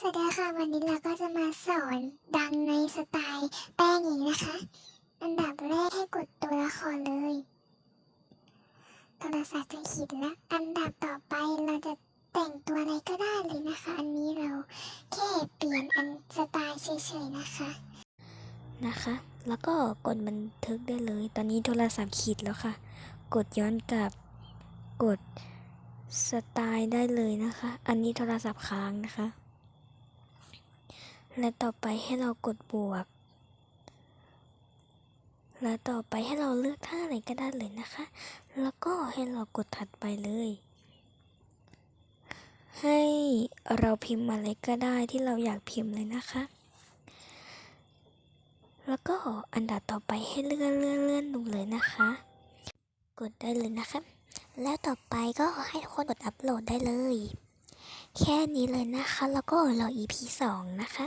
สวัสดีค่ะวันนี้เราก็จะมาสอนดังในสไตล์แป้งอีกนะคะ อันดับแรกให้กดตัวละครเลยโทรศัพท์จะขีดแล้วอันดับต่อไปเราจะแต่งตัวอะไรก็ได้เลยนะคะ อันนี้เราแค่เปลี่ยนอันสไตล์เฉยๆนะคะนะคะ แล้วก็กดบันทึกได้เลย ตอนนี้โทรศัพท์ขีดแล้วค่ะ กดย้อนกลับกดสไตล์ได้เลยนะคะ อันนี้โทรศัพท์ค้างนะคะ และต่อไปให้เรากดบวก และต่อไปให้เราเลือกท่าอะไรก็ได้เลยนะคะ แล้วก็ให้เรากดถัดไปเลย ให้เราพิมพ์อะไรก็ได้ที่เราอยากพิมพ์เลยนะคะ แล้วก็อันดับต่อไปให้เลื่อนเลื่อนเลื่อนลงเลยนะคะ กดได้เลยนะคะ แล้วต่อไปก็ให้ทุกคนกดอัปโหลดได้เลยแค่นี้เลยนะคะ แล้วก็รอ EP 2 นะคะ